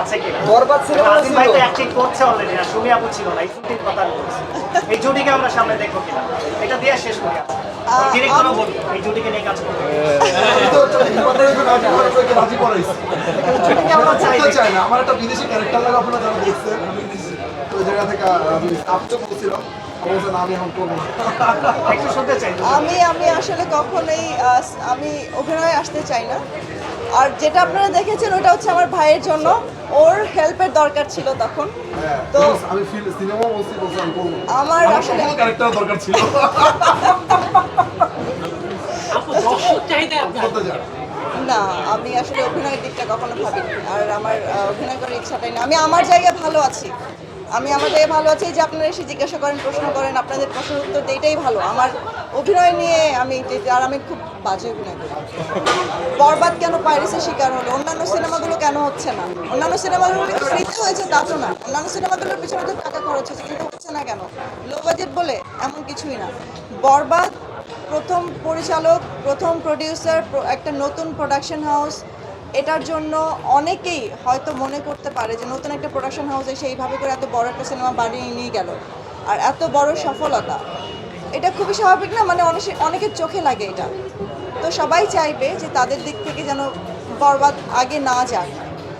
আছে কি বরবাদ সিনেমা আজিম ভাই তো অ্যাক্টিং করছে অলরেডি না সুমি আপু ছিল না এই জুটির কথা আমি বলছি। এই জুটিকে আমরা সামনে দেখব কিনা? এটা দিয়ে শেষ করি। ডিরেক্টরও এই জুটিকে নিয়ে কাজ করব। আমরা চাই না, আমার একটা বিদেশি ক্যারেক্টার লাগে আপনারা যারা দেখছেন ওই জায়গা থেকে বলছিলাম আমি আমি আসলে কখনোই আমি অভিনয়ে আসতে চাই না। আর যেটা আপনারা দেখেছেন ওটা হচ্ছে আমার ভাইয়ের জন্য। ওর হেল্পের দরকার ছিল তখন। হ্যাঁ, তো আমি ফিল সিনেমা বলছি। আমার আসলে ক্যারেক্টার দরকার ছিল। না আমি আসলে অভিনয়ের দিকটা কখনো ভাবিনি। আর আমার অভিনয় করার ইচ্ছাটাই না আমি আমার জায়গায় ভালো আছি। আমি জায়গায় ভালো আছি যে আপনারা এসে জিজ্ঞাসা করেন, প্রশ্ন করেন, আপনাদের প্রশ্নের উত্তর এটাই ভালো। আমার অভিনয় নিয়ে আমি আর আমি খুব বাজে অভিনয় করি। বরবাদ কেন পাইরেসের শিকার হলো? অন্যান্য সিনেমাগুলো কেন হচ্ছে না? অন্যান্য সিনেমাগুলো ফ্রিতে হয়েছে, তা তো না। অন্যান্য সিনেমাগুলোর পিছনে তো টাকা খরচ হচ্ছে কিন্তু হচ্ছে না কেন? লো বাজেট বলে এমন কিছুই না। বরবাদ প্রথম পরিচালক, প্রথম প্রডিউসার একটা নতুন প্রোডাকশন হাউস এটার জন্য অনেকেই হয়তো মনে করতে পারে যে নতুন একটা প্রোডাকশন হাউসে সেইভাবে করে এত বড় একটা সিনেমা বানিয়ে নিয়ে গেল। আর এত বড় সফলতা। এটা খুবই স্বাভাবিক না? মানে অনেক অনেকের চোখে লাগে এটা। তো সবাই চাইবে যে তাদের দিক থেকে যেন বরবাদ আগে না যাক।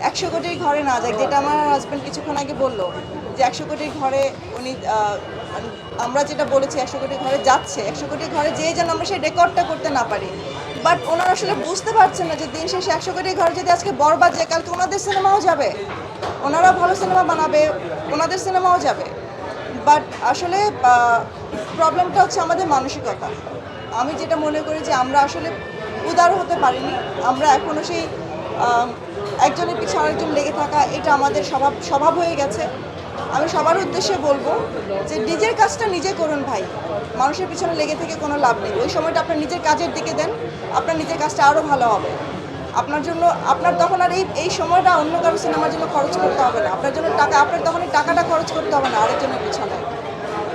একশো কোটির ঘরে না যাক, যেটা আমার হাজব্যান্ড কিছুক্ষণ আগে বলল, যে একশো কোটির ঘরে উনি আমরা যেটা বলেছি একশো কোটির ঘরে যাচ্ছে, একশো কোটির ঘরে যেয়ে যেন আমরা সেই রেকর্ডটা করতে না পারি। বাট ওনারা আসলে বুঝতে পারছেন না যে দিন শেষে একশো কোটির ঘরে যদি আজকে বরবাদ যায়, কালকে ওনাদের সিনেমাও যাবে। ওনারা ভালো সিনেমা বানাবে, ওনাদের সিনেমাও যাবে। বাট আসলে প্রবলেমটা হচ্ছে আমাদের মানসিকতা। আমি যেটা মনে করি যে আমরা আসলে উদার হতে পারিনি, আমরা এখনও সেই একজনের পিছনে আরেকজন লেগে থাকা, এটা আমাদের স্বভাব স্বভাব হয়ে গেছে। আমি সবার উদ্দেশ্যে বলব যে নিজের কাজটা নিজে করুন ভাই। মানুষের পিছনে লেগে থেকে কোনো লাভ নেই। ওই সময়টা আপনার নিজের কাজের দিকে দেন, আপনার নিজের কাজটা আরও ভালো হবে। আপনার জন্য, আপনার তখন আর এই এই সময়টা অন্য কারও সিনেমার জন্য খরচ করতে হবে না। আপনার জন্য টাকা, আপনার তখন এই টাকাটা খরচ করতে হবে না আরেকজনের পিছনে।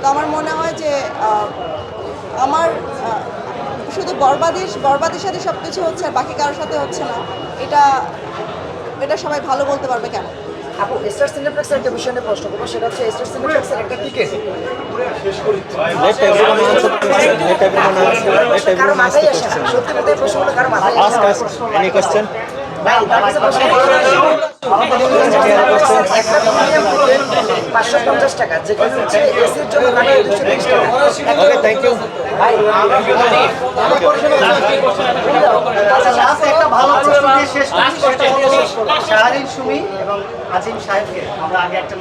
তো আমার মনে হয় যে আমার শুধু বরবাদের বরবাদের সাথে সব কিছু হচ্ছে আর বাকি কারোর সাথে হচ্ছে না। এটা এটা সবাই ভালো বলতে পারবে কেন? আপু স্টার সিনেপ্লেক্সের একটা বিষয় নিয়ে প্রশ্ন করব সেটা হচ্ছে স্টার সিনেপ্লেক্সের একটা টিকিট কারও মাথায় আসে না। সত্যি কথা প্রশ্নগুলো কারও মাথায় আসে? না। পাঁচশো পঞ্চাশ টাকা যেখানে হচ্ছে এসির জন্য দুশো টাকা। Okay, থ্যাংক ইউ ভাই লাস্ট একটা ভালো প্রশ্ন দিয়ে শেষ শাহরিন সুমি এবং আজিম সাহেবকে। আমরা আগে একটা